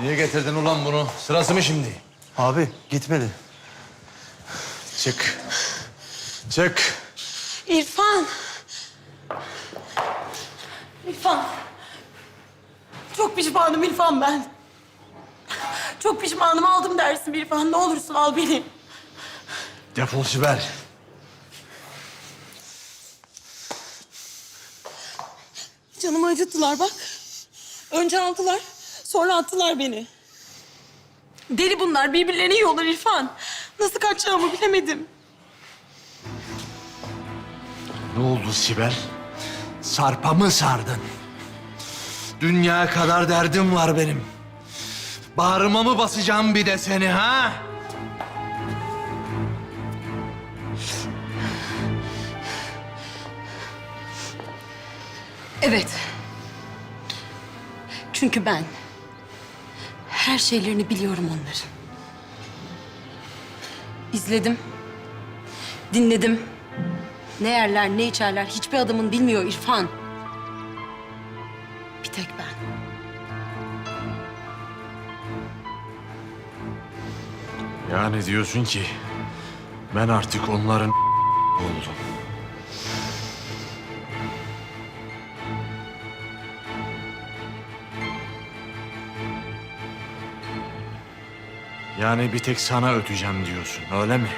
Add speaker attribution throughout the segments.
Speaker 1: Niye getirdin ulan bunu? Sırası mı şimdi?
Speaker 2: Abi gitmedi.
Speaker 1: Çık. Çık.
Speaker 3: İrfan. İrfan. Çok pişmanım İrfan ben. Çok pişmanım aldım dersim İrfan. Ne olursun al beni.
Speaker 1: Defol Sibel.
Speaker 3: Canımı acıttılar bak. Önce aldılar, sonra attılar beni. Deli bunlar, birbirlerini yiyorlar İrfan. Nasıl kaçacağımı bilemedim.
Speaker 1: Ne oldu Sibel? Sarpa mı sardın? Dünya kadar derdim var benim. Bağrıma mı basacağım bir de seni ha?
Speaker 3: Evet. Çünkü ben her şeylerini biliyorum onların. İzledim. Dinledim. Ne yerler, ne içerler hiçbir adamın bilmiyor İrfan. Bir tek ben.
Speaker 1: Yani diyorsun ki ben artık onların oldum. Yani bir tek sana öteceğim diyorsun, öyle mi?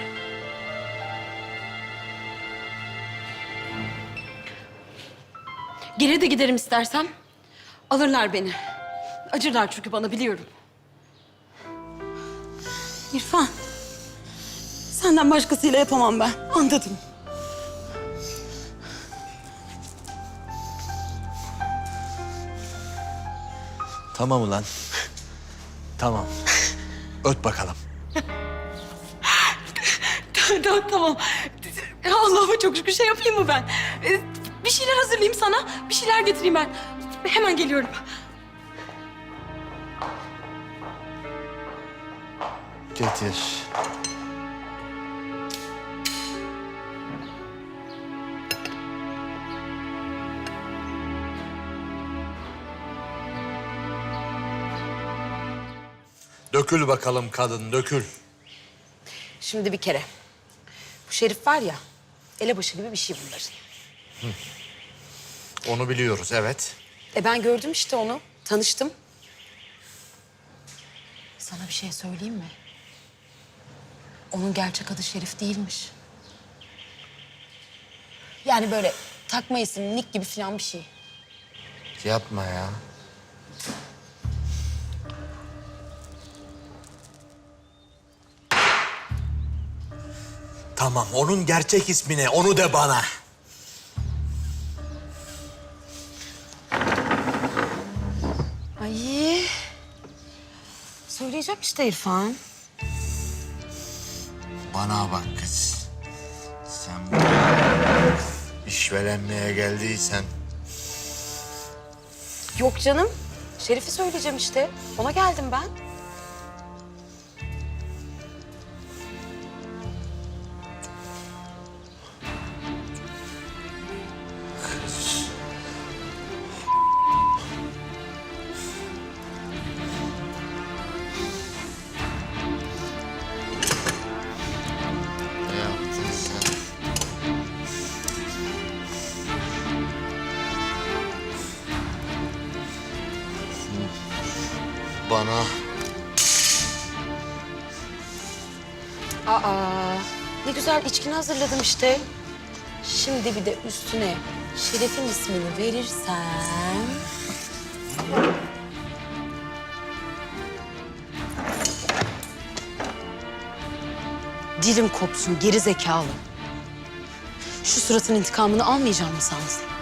Speaker 3: Geri de giderim istersem. Alırlar beni. Acırlar çünkü bana biliyorum. İrfan. Senden başkasıyla yapamam ben. Anladım.
Speaker 1: Tamam ulan. tamam. Öt bakalım.
Speaker 3: tamam, tamam. Allah'ıma çok şükür şey yapayım mı ben? Ee, Bir şeyler hazırlayayım sana. Bir şeyler getireyim ben. Hemen geliyorum.
Speaker 1: Getir. Dökül bakalım kadın, dökül.
Speaker 3: Şimdi bir kere. Bu Şerif var ya, elebaşı gibi bir şey bunların.
Speaker 1: Onu biliyoruz, evet.
Speaker 3: E ben gördüm işte onu, tanıştım. Sana bir şey söyleyeyim mi? Onun gerçek adı Şerif değilmiş. Yani böyle takma isim, nick gibi falan bir şey.
Speaker 1: Yapma ya. Tamam, onun gerçek ismi ne? Onu de bana.
Speaker 3: Ay. Söyleyeceğim işte İrfan.
Speaker 1: Bana bak kız. Sen buraya işvelenmeye geldiysen
Speaker 3: Yok canım. Şerif'i söyleyeceğim işte. Ona geldim ben.
Speaker 1: Bana
Speaker 3: Aa, ne güzel içkini hazırladım işte. Şimdi bir de üstüne Şeref'in ismini verirsem... Dilim kopsun geri zekalı. Şu suratın intikamını almayacağım mı sandın?